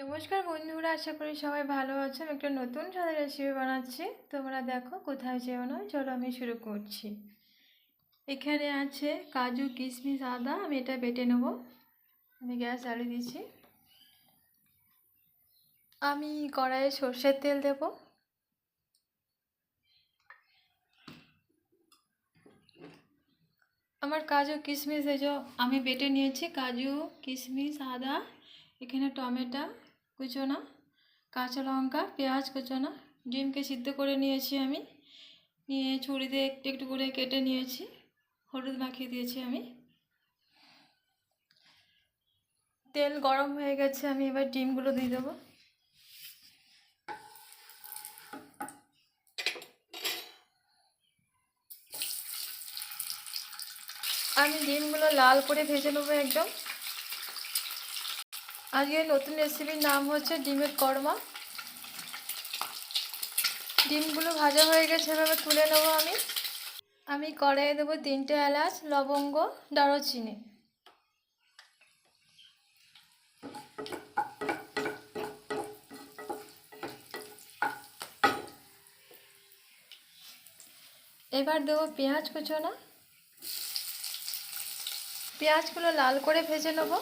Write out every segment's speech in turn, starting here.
নমস্কার বন্ধুরা, আশা করি সবাই ভালো আছো আমি একটা নতুন সাদা রেসিপি বানাচ্ছি। তোমরা দেখো কোথায় যেও না, চলো আমি শুরু করছি। এখানে আছে কাজু কিশমিশ আদা, আমি এটা বেটে নেব। আমি গ্যাস জ্বালিয়ে দিচ্ছি। আমি কড়াইয়ে সর্ষের তেল দেব। আমার কাজু কিশমিশ এই যে আমি বেটে নিয়েছি, কাজু, কিশমিশ, আদা, এখানে টমেটো। কুচোনা কাঁচা লঙ্কা, পেঁয়াজ কুচোনা ডিমকে সিদ্ধ করে নিয়েছি আমি। নিয়ে ছুরি দিয়ে একটু একটু করে কেটে নিয়েছি, হলুদ মাখিয়ে দিয়েছি আমি। তেল গরম হয়ে গেছে, আমি এবার ডিমগুলো দিয়ে দেবো। আমি ডিমগুলো লাল করে ভেজে নেব একদম। আজকে নতুন রেসিপির নাম হচ্ছে ডিমের কর্মা। ডিমগুলো ভাজা হয়ে গেছে, এভাবে তুলে নেব আমি। আমি কড়াইয়ে দেবো তিনটে এলাচ, লবঙ্গ, দারুচিনি। এবার দেবো পেঁয়াজ কুচোনা। পেঁয়াজগুলো লাল করে ভেজে নেব।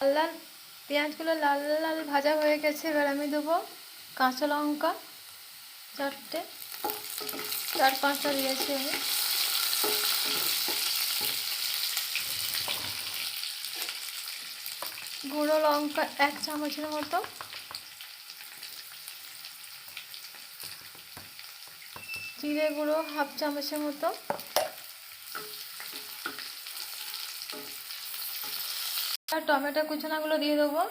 লাল লাল পেঁয়াজগুলো লাল লাল ভাজা হয়ে গেছে, এবার আমি দেবো কাঁচা লঙ্কা চারটে। চার পাঁচটা দিয়েছি আমি। গুঁড়ো লঙ্কা এক চামচের মতো। জিরে গুঁড়ো হাফ চামচের মতো। আর টমেটো কুচনাগুলো দিয়ে দেবো।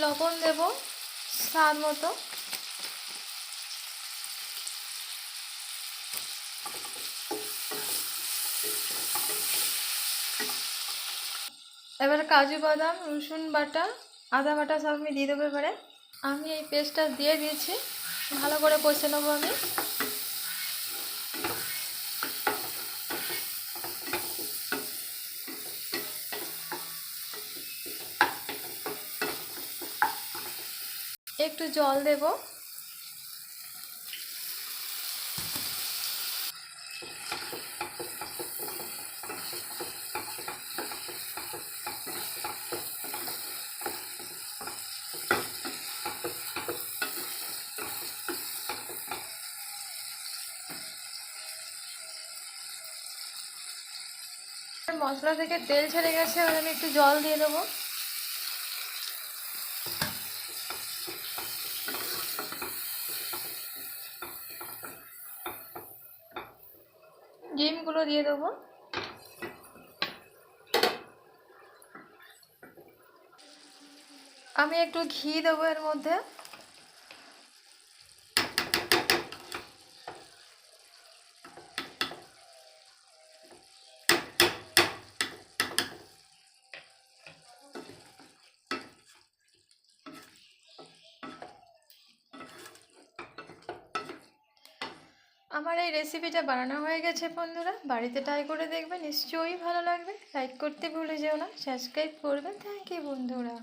লবণ দেব, স্বাদ মতো। এবার কাজু, বাদাম, রসুন বাটা, আদা বাটা সব আমি দিয়ে দেবো এবারে। আমি এই পেস্টটা দিয়ে দিয়েছি। ভালো করে কষে নেব আমি। একটু জল দেব। মশলা থেকে তেল ছেড়ে গেছে এবার আমি একটু জল দিয়ে দেবো। ডিমগুলো দিয়ে দেবো। আমি একটু ঘি দেবো এর মধ্যে। আমার এই রেসিপিটা বানানো হয়ে গেছে বন্ধুরা। বাড়িতে ট্রাই করে দেখবে, নিশ্চয়ই ভালো লাগবে। লাইক করতে ভুলে যেও না। সাবস্ক্রাইব করবেন থ্যাংক ইউ বন্ধুরা।